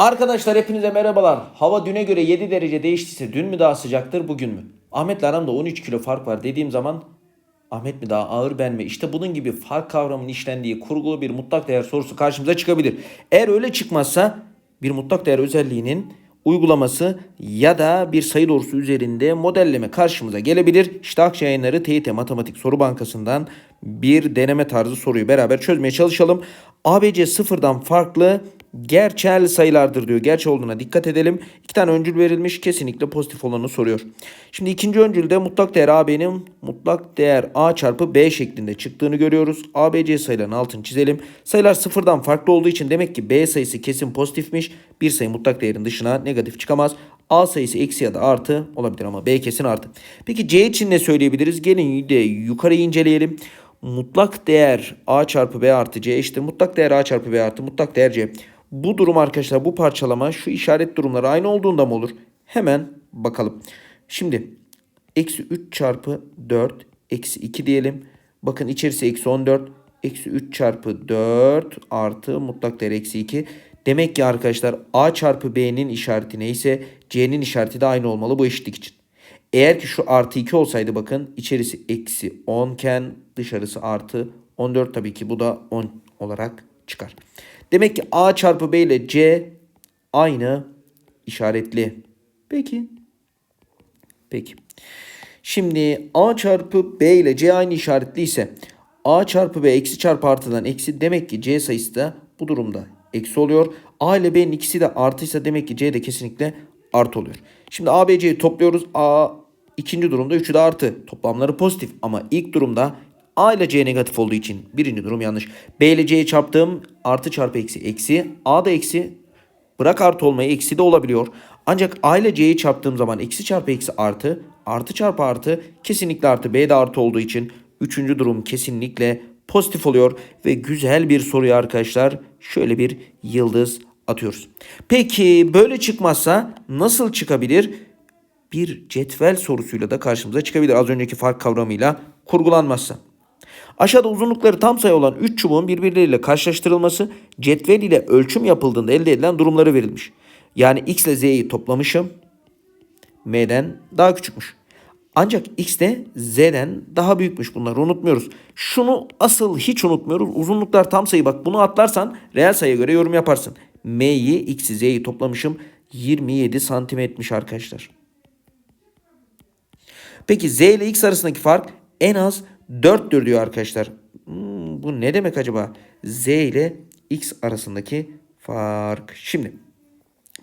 Arkadaşlar hepinize merhabalar. Hava düne göre 7 derece değiştiyse dün mü daha sıcaktır bugün mü? Ahmet'le aramda 13 kilo fark var dediğim zaman Ahmet mi daha ağır ben mi? İşte bunun gibi fark kavramının işlendiği kurgulu bir mutlak değer sorusu karşımıza çıkabilir. Eğer öyle çıkmazsa bir mutlak değer özelliğinin uygulaması ya da bir sayı doğrusu üzerinde modelleme karşımıza gelebilir. İşte Akça Yayınları TYT Matematik Soru Bankası'ndan bir deneme tarzı soruyu beraber çözmeye çalışalım. ABC sıfırdan farklı gerçel sayılardır diyor. Gerçel olduğuna dikkat edelim. İki tane öncül verilmiş. Kesinlikle pozitif olanı soruyor. Şimdi ikinci öncülde mutlak değer AB'nin mutlak değer A çarpı B şeklinde çıktığını görüyoruz. ABC sayılarının altını çizelim. Sayılar sıfırdan farklı olduğu için demek ki B sayısı kesin pozitifmiş. Bir sayı mutlak değerin dışına negatif çıkamaz. A sayısı eksi ya da artı olabilir ama B kesin artı. Peki C için ne söyleyebiliriz? Gelin de yukarıyı inceleyelim. Mutlak değer A çarpı B artı C eşittir. Mutlak değer A çarpı B artı mutlak değer C. Bu durum arkadaşlar bu parçalama şu işaret durumları aynı olduğunda mı olur? Hemen bakalım. Şimdi eksi 3 çarpı 4 eksi 2 diyelim. Bakın içerisi eksi 14. Eksi 3 çarpı 4 artı mutlak değer eksi 2. Demek ki arkadaşlar A çarpı B'nin işareti neyse C'nin işareti de aynı olmalı bu eşitlik için. Eğer ki şu artı 2 olsaydı bakın içerisi eksi 10 iken dışarısı artı 14 tabii ki bu da 10 olarak çıkar. Demek ki A çarpı B ile C aynı işaretli. Peki. Peki. Şimdi A çarpı B ile C aynı işaretli ise A çarpı B eksi çarpı artıdan eksi demek ki C sayısı da bu durumda eksi oluyor. A ile B'nin ikisi de artıysa demek ki C de kesinlikle artı oluyor. Şimdi A, B, C'yi topluyoruz. A ikinci durumda üçü de artı. Toplamları pozitif ama ilk durumda A ile C negatif olduğu için birinci durum yanlış. B ile C'yi çarptım artı çarpı eksi eksi. A da eksi bırak artı olmayı eksi de olabiliyor. Ancak A ile C'yi çarptığım zaman eksi çarpı eksi artı artı çarpı artı kesinlikle artı B de artı olduğu için üçüncü durum kesinlikle pozitif oluyor ve güzel bir soruyu arkadaşlar şöyle bir yıldız atıyoruz. Peki böyle çıkmazsa nasıl çıkabilir? Bir cetvel sorusuyla da karşımıza çıkabilir az önceki fark kavramıyla kurgulanmazsa. Aşağıda uzunlukları tam sayı olan 3 çubuğun birbirleriyle karşılaştırılması cetvel ile ölçüm yapıldığında elde edilen durumları verilmiş. Yani x ile z'yi toplamışım. m'den daha küçükmüş. Ancak x de z'den daha büyükmüş bunları unutmuyoruz. Şunu asıl hiç unutmuyoruz. Uzunluklar tam sayı bak bunu atlarsan reel sayıya göre yorum yaparsın. M'yi x'i z'yi toplamışım 27 santim etmiş arkadaşlar. Peki z ile x arasındaki fark en az 4'tür diyor arkadaşlar. Hmm, bu ne demek acaba? Z ile X arasındaki fark. Şimdi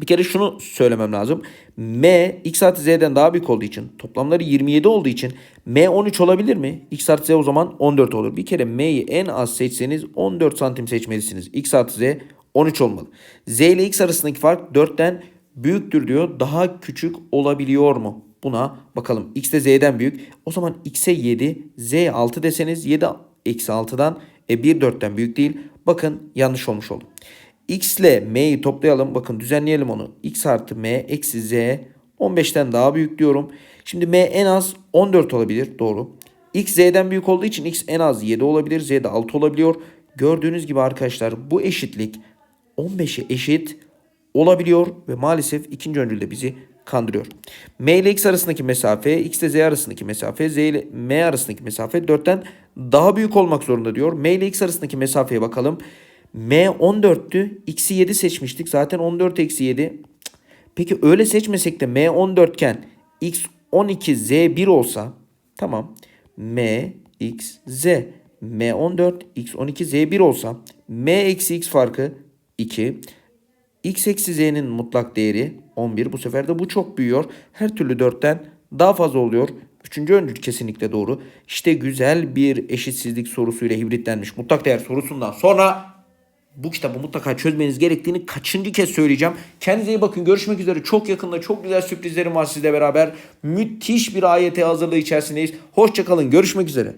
bir kere şunu söylemem lazım. M X artı Z'den daha büyük olduğu için toplamları 27 olduğu için M 13 olabilir mi? X artı Z o zaman 14 olur. Bir kere M'yi en az seçseniz 14 santim seçmelisiniz. X artı Z 13 olmalı. Z ile X arasındaki fark 4'ten büyüktür diyor. Daha küçük olabiliyor mu? Buna bakalım. X de Z'den büyük. O zaman X'e 7, Z'ye 6 deseniz 7 eksi 6'dan e 1 4'ten büyük değil. Bakın yanlış olmuş oldu. X ile M'yi toplayalım. Bakın düzenleyelim onu. X artı M eksi Z 15'ten daha büyük diyorum. Şimdi M en az 14 olabilir. Doğru. X Z'den büyük olduğu için X en az 7 olabilir. Z de 6 olabiliyor. Gördüğünüz gibi arkadaşlar bu eşitlik 15'e eşit olabiliyor ve maalesef ikinci öncülde bizi kandırıyor. M ile X arasındaki mesafe, X ile Z arasındaki mesafe, Z ile M arasındaki mesafe 4'ten daha büyük olmak zorunda diyor. M ile X arasındaki mesafeye bakalım. M 14'tü. X'i 7 seçmiştik. Zaten 14 eksi 7. Peki öyle seçmesek de M 14 iken X 12 Z 1 olsa tamam. M X Z M 14 X 12 Z 1 olsa M eksi X farkı 2. X eksi Z'nin mutlak değeri 11. Bu sefer de bu çok büyüyor. Her türlü 4'ten daha fazla oluyor. Üçüncü öncül kesinlikle doğru. İşte güzel bir eşitsizlik sorusuyla hibritlenmiş mutlak değer sorusundan sonra bu kitabı mutlaka çözmeniz gerektiğini kaçıncı kez söyleyeceğim. Kendinize iyi bakın. Görüşmek üzere. Çok yakında çok güzel sürprizlerim var sizle beraber. Müthiş bir AYT hazırlığı içerisindeyiz. Hoşçakalın. Görüşmek üzere.